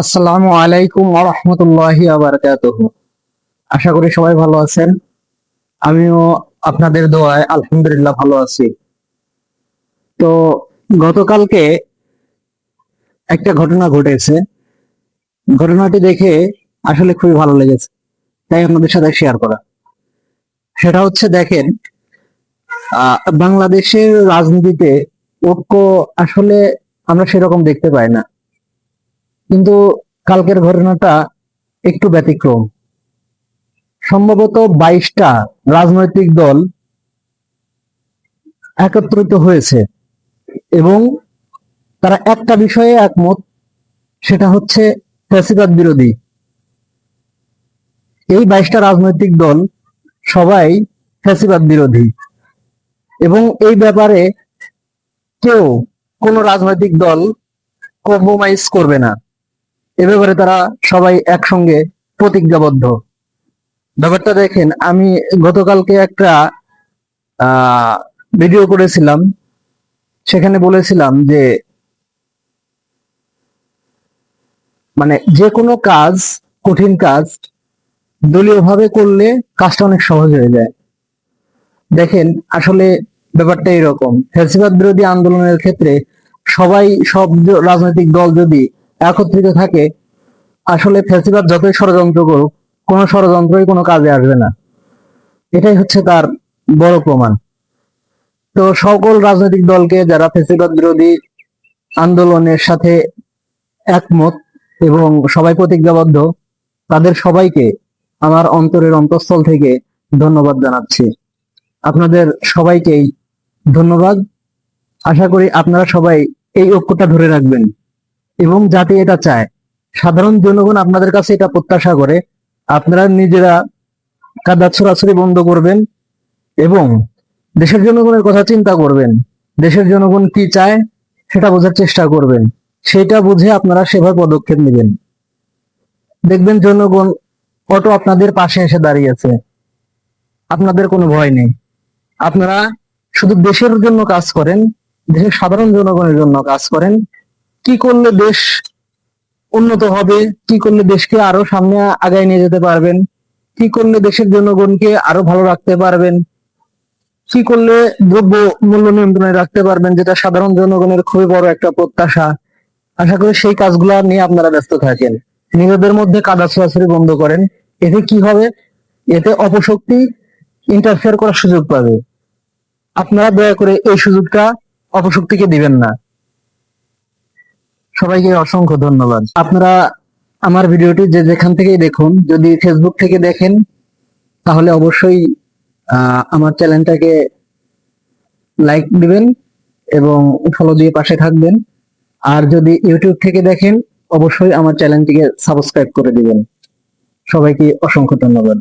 আসসালামু আলাইকুম রহমতুল্লাহি আবরকাতুহ আশা করি সবাই ভালো আছেন। আমিও আপনাদের দোয়ায় আলহামদুলিল্লাহ ভালো আছি। তো গতকালকে একটা ঘটনা ঘটেছে। ঘটনাটি দেখে আসলে খুবই ভালো লেগেছে। তাই আপনাদের সাথে শেয়ার করা। সেটা হচ্ছে দেখেন বাংলাদেশের রাজনীতিতে ঐক্য আসলে আমরা সেরকম দেখতে পাই না। কিন্তু কালকের ঘটনাটা একটু ব্যতিক্রম। সম্ভবত বাইশটা রাজনৈতিক দল একত্রিত হয়েছে এবং তারা একটা বিষয়ে একমত, সেটা হচ্ছে ফ্যাসিবাদ বিরোধী। এই বাইশটা রাজনৈতিক দল সবাই ফ্যাসিবাদ বিরোধী এবং এই ব্যাপারে কেউ কোনো রাজনৈতিক দল কম্প্রোমাইজ করবে না। এ ব্যাপারে তারা সবাই একসঙ্গে প্রতিজ্ঞাবদ্ধ। ব্যাপারটা দেখেন, আমি গতকালকে একটা ভিডিও করেছিলাম। সেখানে বলেছিলাম যে মানে যে কোনো কাজ, কঠিন কাজ দলীয়ভাবে করলে কাজটা অনেক সহজ হয়ে যায়। দেখেন, আসলে ব্যাপারটা এরকম। ফ্যাসিবাদ বিরোধী আন্দোলনের ক্ষেত্রে সবাই, সব রাজনৈতিক দল যদি একত্রিত থাকে, আসলে ফ্যাসিবাদ যতই ষড়যন্ত্র করুক, কোনো ষড়যন্ত্রই কোনো কাজে আসবে না। এটাই হচ্ছে তার বড় প্রমাণ। তো সকল রাজনৈতিক দলকে যারা ফ্যাসিবাদ বিরোধী আন্দোলনের সাথে একমত এবং সবাই প্রতিজ্ঞাবদ্ধ, তাদের সবাইকে আমার অন্তরের অন্তঃস্থল থেকে ধন্যবাদ জানাচ্ছি। আপনাদের সবাইকেই ধন্যবাদ। আশা করি আপনারা সবাই এই ঐক্যটা ধরে রাখবেন। এবং জাতি এটা চায়। সাধারণ জনগণ আপনাদের কাছে এটা প্রত্যাশা করে। আপনারা নিজেরা কাদা ছোড়াছড়ি বন্ধ করবেন এবং দেশের জনগণের কথা চিন্তা করবেন। দেশের জনগণ কি চায় সেটা বোঝার চেষ্টা করবেন। সেটা বুঝে আপনারা সেভাবে পদক্ষেপ নেবেন। দেখবেন জনগণ অটো আপনাদের পাশে এসে দাঁড়িয়েছে আপনাদের কোনো ভয় নেই। আপনারা শুধু দেশের জন্য কাজ করেন, দেশের সাধারণ জনগণের জন্য কাজ করেন। কি করলে দেশ উন্নত হবে? কি করলে দেশকে আরও সামনে আগায় নিয়ে যেতে পারবেন? কি করলে দেশের জনগণকে আরও ভালো রাখতে পারবেন? কি করলে দ্রব্য মূল্য নিয়ন্ত্রণে রাখতে পারবেন? যেটা সাধারণ জনগণের খুবই বড় একটা প্রত্যাশা। আশা করি সেই কাজগুলা নিয়ে আপনারা ব্যস্ত থাকেন। নিজেদের মধ্যে কাদা ছোড়াছড়ি বন্ধ করেন। এতে কি হবে? এতে অপশক্তি ইন্টারফেয়ার করার সুযোগ পাবে। আপনারা দয়া করে এই সুযোগটা অপশক্তিকে দিবেন না। সবাইকে অসংখ্য ধন্যবাদ। আপনারা আমার ভিডিওটি যে যেখান থেকেই দেখুন, যদি ফেসবুক থেকে দেখেন, তাহলে অবশ্যই আমার চ্যানেলটাকে লাইক দিবেন এবং ফলো দিয়ে পাশে থাকবেন। আর যদি ইউটিউব থেকে দেখেন, অবশ্যই আমার চ্যানেলটিকে সাবস্ক্রাইব করে দিবেন। সবাইকে অসংখ্য ধন্যবাদ।